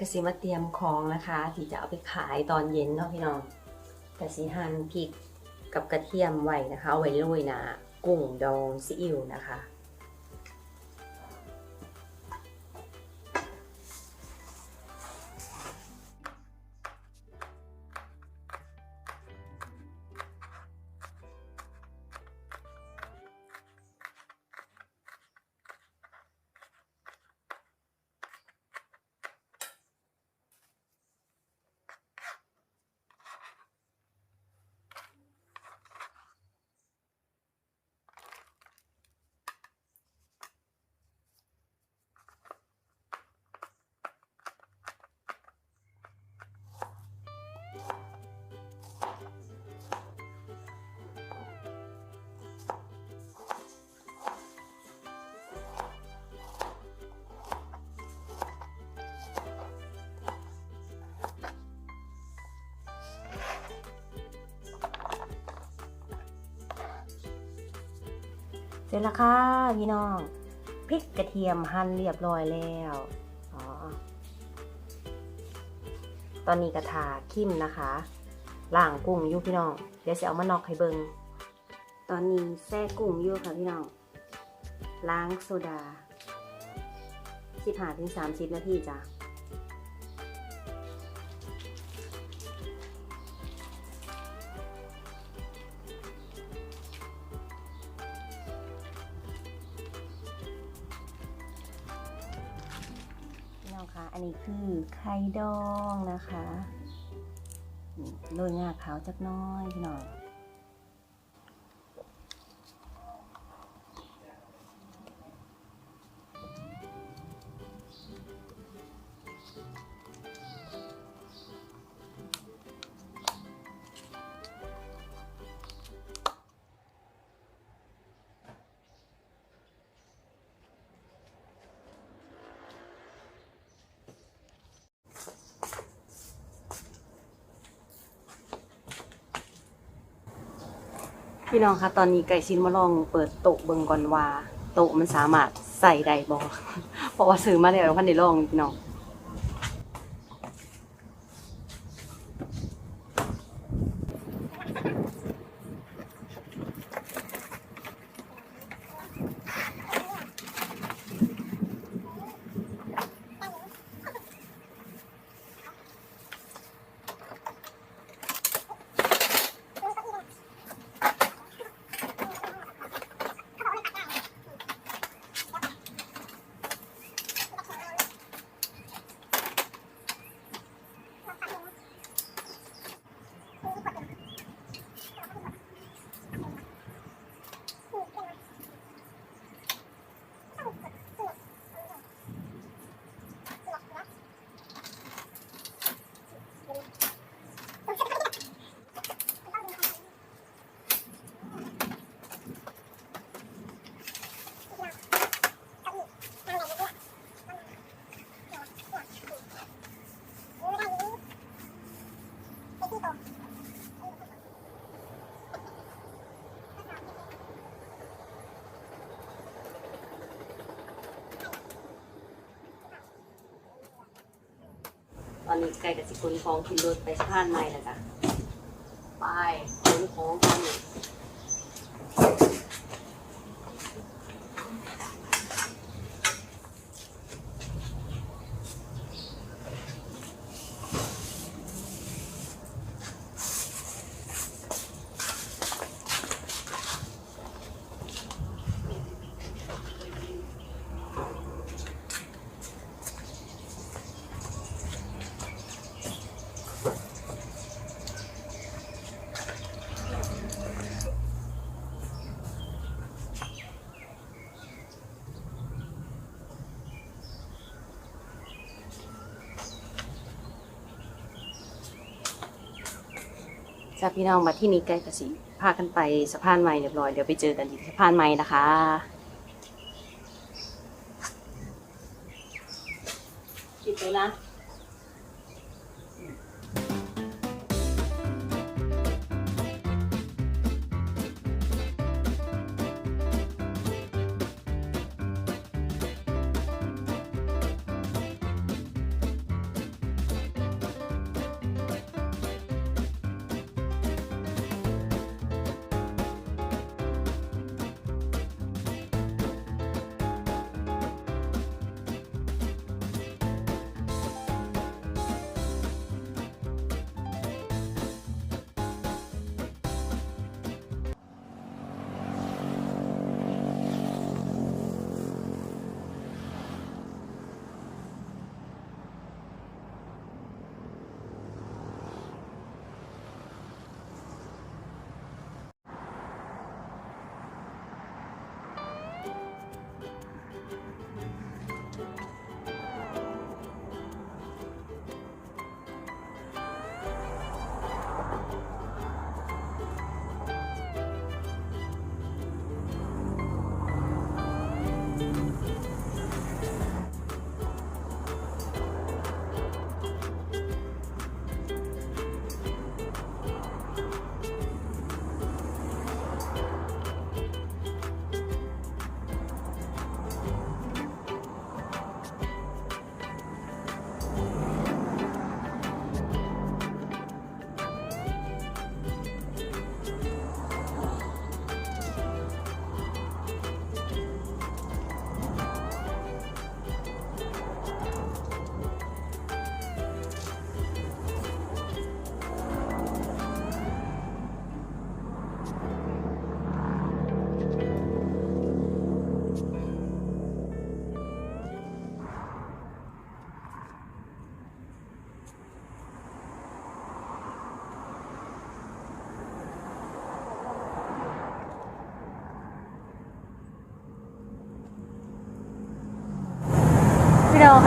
กสิมาเตรียมของนะคะ ที่จะเอาไปขายตอนเย็นเนาะพี่น้องกสิหั่นพริกกับกระเทียมไว้นะคะไว้โรยหนะกุ้งดองซีอิ๊วนะคะ เสร็จแล้วค่ะพี่น้องพริกกระเทียมหั่นเรียบร้อยแล้วอ๋อตอนนี้กระทาคิมนะคะล่างกุ้งอยู่พี่น้อง เดี๋ยวจะเอามานอกให้เบิงตอนนี้แซ่กุ้งอยู่ค่ะพี่น้อง ล้างโซดาสิบห้าถึงสามสิบนาทีจ้ะันนี้คือไข่ดองนะคะโรยงาขาวจักน้อยหน่อย พี่น้องคะตอนนี้ไก่ชินมาลองเปิดโต๊ะเบิงก่อนว่าโต๊ะมันสามารถใส่ได้บ่เพราะว่าซื้อมาแล้วพันได้ลองพี่น้อง ตอนนี้ไก่กับสิคนของขึ้นรถไปสะพานใหม่แล้วจ้ะไปขนของกัน จ้าพี่น้องมาที่นี้ใก่กับสิพากันไปสะพานใหม่เรียบร้อยเดี๋ยวไปเจอกันที่สะพานใหม่นะคะคิดไปนะค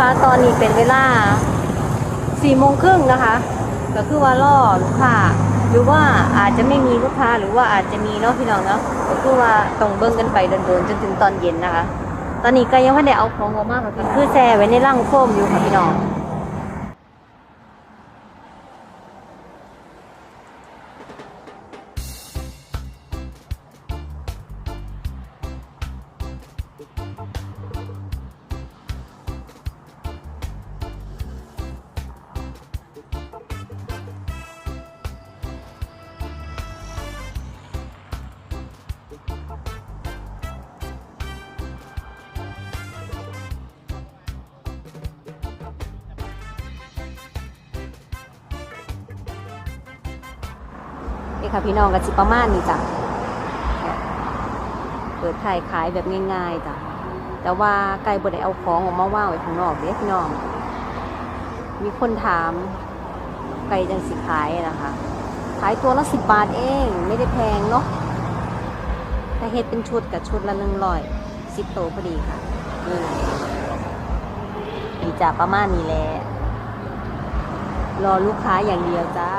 ตอนนี้เป็นเวลาสี่โมงครึ่งนะคะ ก็คือว่าล่อลูกค้าหรือว่าอาจจะไม่มีลูกค้าหรือว่าอาจจะมีเนาะพี่น้องเนาะก็คือว่าต้องเบิ่งกันไปโดนๆจนถึงตอนเย็นนะคะ ตอนนี้ก็ยังไม่ได้เอาของออกมาค่ะพี่คือแช่ไว้ในร่างโฟมอยู่ค่ะพี่น้อง นี่ค่ะพี่น้องกันสิประมาณนี้จ้ะเปิดขายขายแบบง่ายๆจ้ะแต่ว่าไก่บดได้เอาของออกมาว่างไว้ข้างนอกเด้พี่น้อง มีคนถามไก่จังสิขายนะคะ ขายตัวละสิบบาทเองไม่ได้แพงเนาะถ้าเฮ็ดเป็นชุดกับชุดละหนึ่งร้อยสิบโตวพอดีค่ะนี่นี่จ้ะประมาณนี้แหละรอลูกค้าอย่างเดียวจ้า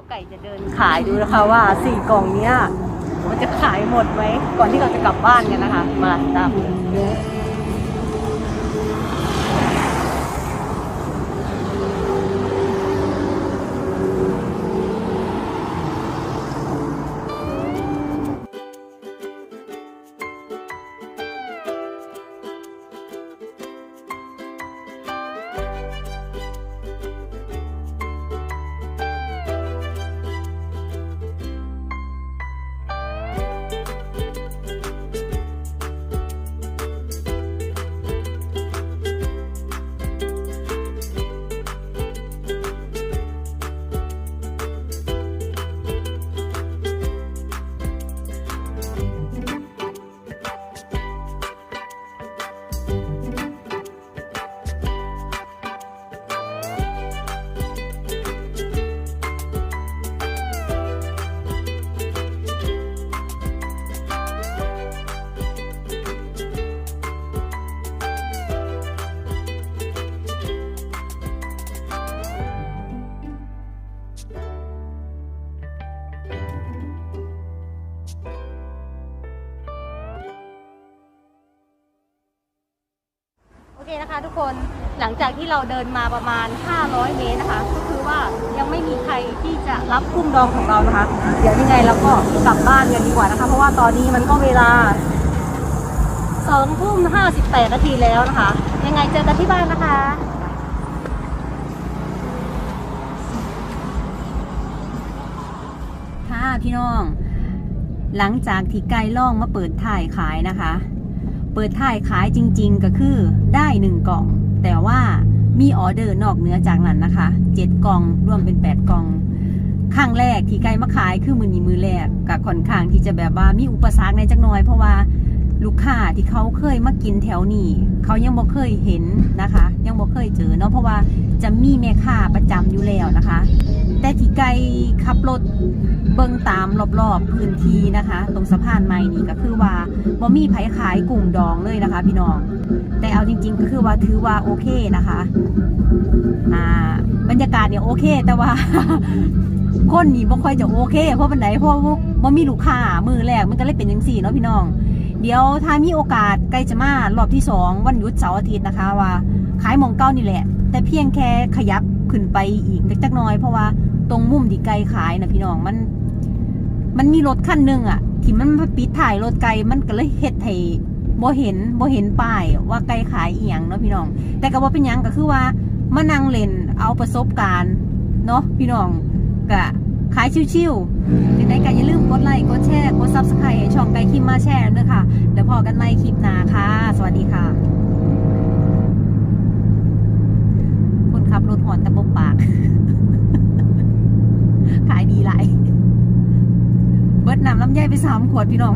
ดี๋ยวไก่จะเดินขายดูนะคะว่าสี่กล่องเนี้ยมันจะขายหมดไหมก่อนที่เราจะกลับบ้านกันนะคะ มาตาม โอเคนะคะ ทุกคนหลังจากที่เราเดินมาประมาณ 500 เมตรนะคะ ก็คือว่ายังไม่มีใครที่จะรับกุ้งดองของเรานะคะ เดี๋ยวยังไงเราก็กลับบ้านกันดีกว่านะคะ เพราะว่าตอนนี้มันก็เวลา2ทุ่ม58 นาทีแล้วนะคะ ยังไงเจอกันที่บ้านนะคะค่ะพี่น้อง หลังจากที่ไก่ล่องมาเปิดถ่ายขายนะคะ เปิดถ่ายขายจริง ๆ ก็คือได้หนึ่งกล่อง แต่ว่ามีออเดอร์นอกเหนือจากนั้นนะคะเจ็ดกล่องรวมเป็นแปดกล่องครั้งแรกที่ไก่มาขายคือมือนี้มือแรกกับค่อนข้างที่จะแบบว่ามีอุปสรรคในจักน่อย เพราะว่าลูกค้าที่เขาเคยมากินแถวนี้เขายังบ่เคยเห็นนะคะ ยังบ่เคยเจอเนาะเพราะว่าจะมีแม่ค้าประจำอยู่แล้วนะคะ แต่ที่ไก่ขับรถเบิ่งตามรอบๆพื้นที่นะคะ ตรงสะพานใหม่นี่ก็คือว่าบ่มีไผขายกุ้งดองเลยนะคะ พี่น้อง แต่เอาจริง ๆ ก็คือว่าถือว่าโอเคนะคะอ่าบรรยากาศเนี่ยโอเค แต่ว่า คนนี่บ่ค่อยจะโอเค เพราะปันไหนเพราะว่าบ่มีลูกค้ามือแรกมันก็เลยเป็นจังซี่เนาะพี่น้องเดี๋ยวถ้ามีโอกาสใกล้จะมารอบที่สองวันหยุดเสาร์อาทิตย์นะคะว่า ขายมองเก้านี่แหละ แต่เพียงแค่ขยับ ขึ้นไปอีกเล็กจักน้อยเพราะว่าตรงมุมที่ไกลขายนะพี่น้องมัน มันมีรถคันหนึ่งอะที่มันปิดถ่ายรถไกลมันก็เลยเฮ็ดให้บ่เห็นบ่เห็นป้ายว่าไกลขายอีหยังเนาะพี่น้อง แต่ก็บ่เป็นหยังก็คือว่ามานั่งเล่นเอาประสบการณ์เนาะพี่น้องก็ขายชิวๆยังไงก็อย่าลืมกดไลค์กดแชร์กด Subscribe ให้ช่องไกลคิมมาแชร์ด้วยค่ะ เดี๋ยวพอกันใหม่คลิปหน้าค่ะ สวัสดีค่ะ คนขับรถห อนแต่บบปาก ขายดีหลาย เบิดน้ำลำไยไปสามขวดพี่น้อง